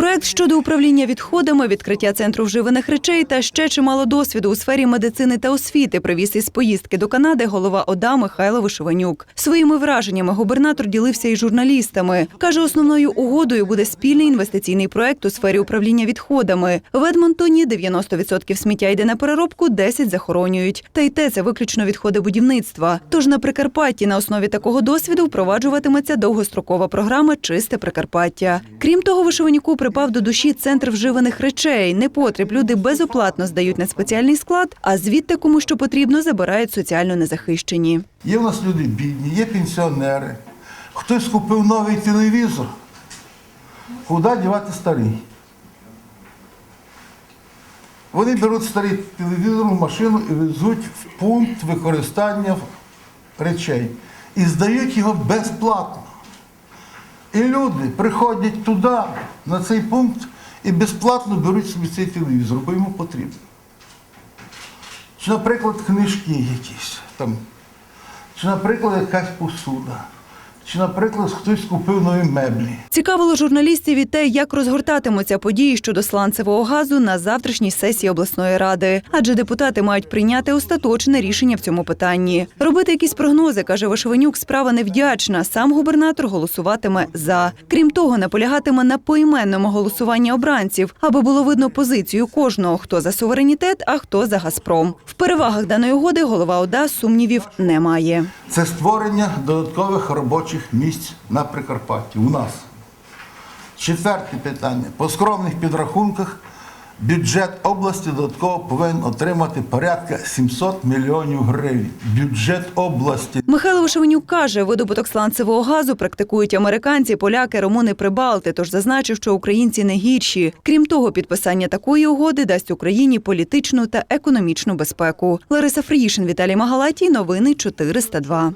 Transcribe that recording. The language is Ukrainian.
Prueba Проект щодо управління відходами, відкриття центру вживаних речей та ще чимало досвіду у сфері медицини та освіти привіз із поїздки до Канади голова ОДА Михайло Вишиванюк. Своїми враженнями губернатор ділився із журналістами. Каже, основною угодою буде спільний інвестиційний проект у сфері управління відходами. В Едмонтоні 90% сміття йде на переробку, 10 захоронюють. Та й те це виключно відходи будівництва. Тож на Прикарпатті на основі такого досвіду впроваджуватиметься довгострокова програма Чисте Прикарпаття. Крім того, вишиванюку припав до душі центр вживаних речей. Непотріб люди безоплатно здають на спеціальний склад, а звідти кому що потрібно забирають соціально незахищені. Є в нас люди бідні, є пенсіонери. Хтось купив новий телевізор. Куди дівати старий? Вони беруть старий телевізор в машину і везуть в пункт використання речей. І здають його безплатно. І люди приходять туди, на цей пункт, і безплатно беруть собі цей телевізор, бо йому потрібно. Чи, наприклад, книжки якісь там, чи, наприклад, якась посуда, чи, наприклад, хтось купив нові меблі. Цікавило журналістів і те, як розгортатимуться події щодо сланцевого газу на завтрашній сесії обласної ради, адже депутати мають прийняти остаточне рішення в цьому питанні. Робити якісь прогнози, каже Вишиванюк, справа невдячна. Сам губернатор голосуватиме за. Крім того, наполягатиме на поіменному голосуванні обранців, аби було видно позицію кожного, хто за суверенітет, а хто за Газпром. В перевагах даної угоди голова ОДА сумнівів немає. Це створення додаткових робочих місць на Прикарпатті у нас. Четверте питання. По скромних підрахунках бюджет області додатково повинен отримати порядка 700 мільйонів гривень. Бюджет області. Михайло Вишиванюк каже, видобуток сланцевого газу практикують американці, поляки, румуни, прибалти. Тож зазначив, що українці не гірші. Крім того, підписання такої угоди дасть Україні політичну та економічну безпеку. Лариса Фріїшин, Віталій Магалатій. Новини 402.